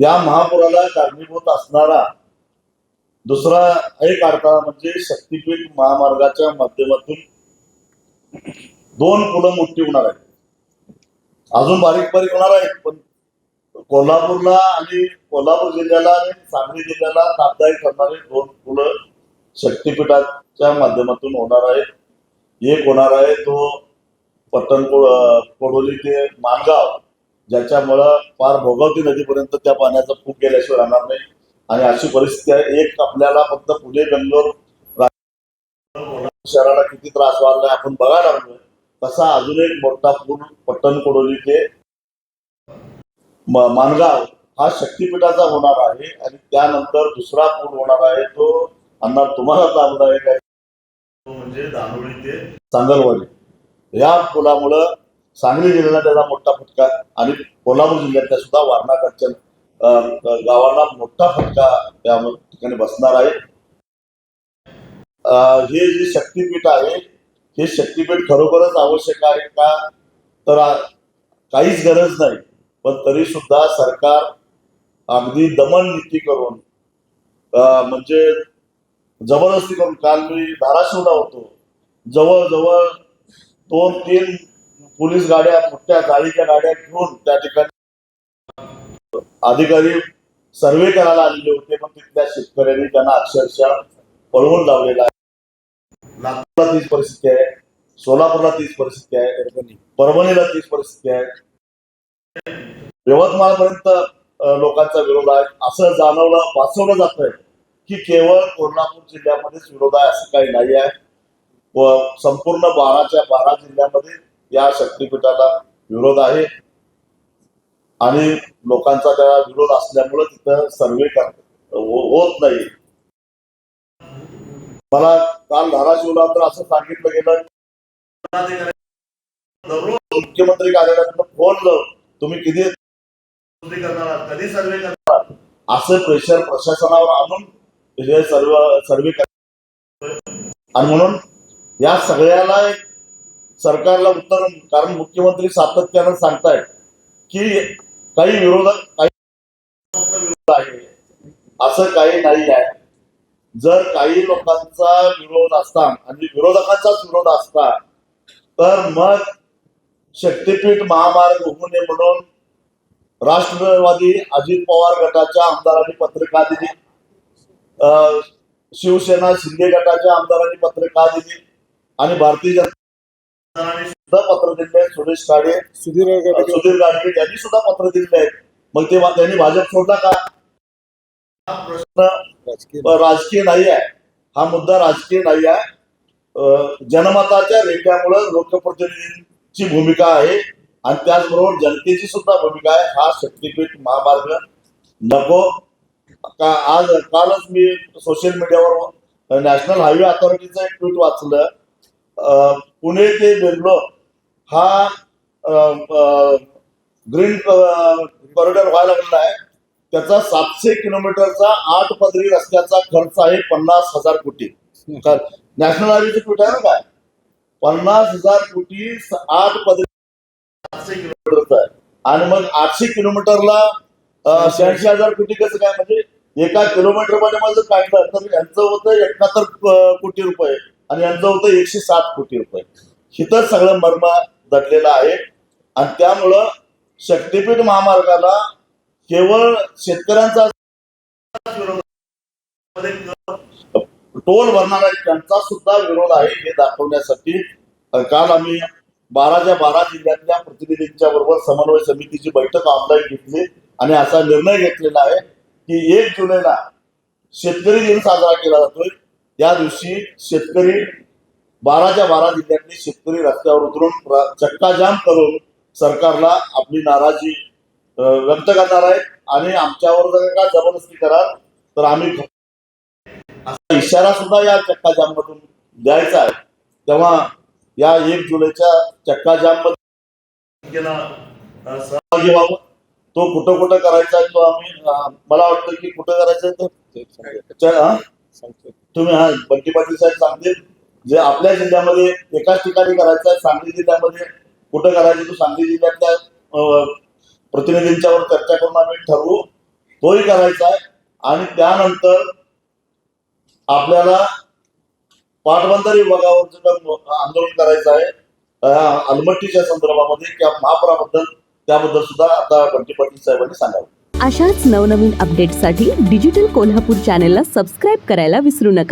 या महापुराला कारणीभूत असणारा दुसरा एक अडथळा म्हणजे शक्तीपीठ महामार्गाच्या माध्यमातून दोन पुलं मोठी होणार आहेत. अजून बारीक बारीक होणार आहेत पण कोल्हापूरला आणि कोल्हापूर जिल्ह्याला आणि सांगली जिल्ह्याला लाभदायक ठरणारे दोन पुलं शक्तीपीठाच्या माध्यमातून होणार आहेत. एक होणार आहे तो पट्टण कोडोली ते मानगाव. ज्याच्यामुळं फार भोगावती नदीपर्यंत त्या पाण्याचा फूक गेल्याशिवाय राहणार नाही. आणि अशी परिस्थिती आहे. एक आपल्याला फक्त पुणे बेंगलोर शहराला किती त्रास वाढलाय आपण बघायला लागलोय तसा अजून एक मोठा पूल पट्टण कोडोली ते म- माणगाव हा शक्तीपीठाचा होणार आहे आणि त्यानंतर दुसरा पूल होणार आहे. तो अण्णा तुम्हाला लाभदायक आहे म्हणजे दानोळी ते चांगलवाडी या पुलामुळं सांगली जिल्ह्याला त्याचा मोठा फटका आणि कोल्हापूर जिल्ह्यातल्या सुद्धा वारणाकडच्या अं, गावांना मोठा फटका त्या ठिकाणी बसणार आहे. हे जे शक्तीपीठ आहे हे शक्तीपीठ खरोखरच आवश्यक आहे का? तर काहीच गरज नाही. पण तरी सुद्धा सरकार अगदी दमन नीती करून म्हणजे जबरदस्ती करून काल मी धाराशिवला होतो. जवळजवळ दोन तीन पोलीस गाड्या मोठ्या गाडीच्या गाड्या घेऊन त्या ठिकाणी अधिकारी सर्वे करायला आलेले होते पण तिथल्या शेतकऱ्यांनी त्यांना अक्षरशः पळवून लावलेला आहे. नागपूरला तीच परिस्थिती आहे सोलापूरला तीच परिस्थिती आहे परभणीला तीच परिस्थिती आहे. यवतमाळपर्यंत लोकांचा विरोध आहे. असं जाणवलं वाचवलं जात आहे की केवळ कोल्हापूर जिल्ह्यामध्येच विरोध आहे असं काही नाही आहे. व संपूर्ण बाराच्या बारा जिल्ह्यामध्ये या शक्तीपीठाला विरोध आहे. आणि लोकांचा त्या विरोध असल्यामुळे तिथं सर्वे कर हो-, होत नाही. मला काल धाराशिवला तर असं सांगितलं गेलं दररोज मुख्यमंत्री कार्यालयातून फोन लावून तुम्ही किती करणार कधी सर्वे करणार असं प्रेशर प्रशासनावर आणून हे सर्व सर्वे आणि म्हणून या सगळ्याला एक सरकारला उत्तर कारण मुख्यमंत्री सातत्यानं सांगतायत की काही विरोधक काही विरोध आहे. असं काही नाही आहे. जर काही लोकांचा विरोध असता आणि विरोधकांचाच विरोध असता तर मग शक्तीपीठ महामार्ग होऊ नये म्हणून राष्ट्रवादी अजित पवार गटाच्या आमदारांनी पत्रिका दिली. अं, शिवसेना शिंदे गटाच्या आमदारांनी पत्रिका दिली. आणि भारतीय जनता सुद्धा पत्र दिले सुरेश काळे सुधीर सुधीर गाडगे यांनी सुद्धा पत्र दिलेले आहेत. मग ते त्यांनी भाजप सोडला का? हा प्रश्न राजकीय राजकीय नाही आहे. हा मुद्दा राजकीय नाही आहे. जनमताच्या रेट्यामुळे लोकप्रतिनिधींची भूमिका आहे आणि त्याचबरोबर जनतेची सुद्धा भूमिका आहे. हा शक्तीपीठ महामार्ग नको. का आज कालच मी सोशल मीडियावर नॅशनल हायवे अथॉरिटीचं एक ट्विट वाचलं. अं, पुणे ते बेंगलोर हा ग्रीन कॉरिडॉर व्हायला लागलेला आहे. त्याचा सातशे किलोमीटरचा आठ पदरी रस्त्याचा खर्च आहे पन्नास हजार कोटी. नॅशनल हायवेचे ट्विट आहे ना काय? पन्नास हजार कोटी आठ पदरी सातशे किलोमीटरचा आहे. आणि मग आठशे किलोमीटरला शहाऐंशी हजार कोटी कसं काय? म्हणजे एका किलोमीटरमध्ये माझं काढलं तर यांचं होतं एकाहत्तर कोटी रुपये. आणि यांचं होतं एकशे सात कोटी रुपये. इथं सगळं मर्म दडलेलं आहे. आणि त्यामुळं शक्तीपीठ महामार्गाला केवळ शेतकऱ्यांचा टोल भरणारा त्यांचा सुद्धा विरोध आहे हे दाखवण्यासाठी. काल आम्ही बाराच्या बारा जिल्ह्यातल्या प्रतिनिधींच्या बरोबर समन्वय समितीची बैठक ऑनलाईन घेतली आणि असा निर्णय घेतलेला आहे की एक जुलैला शेतकरी दिन साजरा केला जातोय. त्या दिवशी शेतकरी बाराच्या बारा जिल्ह्यातले शेतकरी रस्त्यावर उतरून चक्काजाम करून सरकारला आपली नाराजी व्यक्त करणार आहेत. आणि आमच्यावर जर का जबरदस्ती कराल तर आम्ही असा इशारा सुद्धा या चक्काजाम मधून द्यायचा आहे. तेव्हा या एक जुलैच्या चक्काजाममध्ये सहभागी व्हावं. तो कुठं कुठं करायचा आहे तो आम्ही मला वाटतं की कुठं करायचं? तुम्ही हा बंटी पाटील साहेब सांगतील जे आपल्या जिल्ह्यामध्ये एकाच ठिकाणी करायचं आहे सांगली जिल्ह्यामध्ये कुठं करायचं तो सांगली जिल्ह्यातल्या प्रतिनिधींच्यावर चर्चा करून आम्ही ठरवू. तोही करायचा आहे. आणि त्यानंतर आपल्याला पाटबंधारे विभागावर सुद्धा आंदोलन करायचं आहे अलमट्टीच्या संदर्भामध्ये त्या महापुराबद्दल त्याबद्दल सुद्धा आता बंटी पाटील साहेबांनी सांगावं. अशाच नवनवीन अपडेट्ससाठी डिजिटल कोल्हापूर चॅनेलला सबस्क्राईब करायला विसरू नका.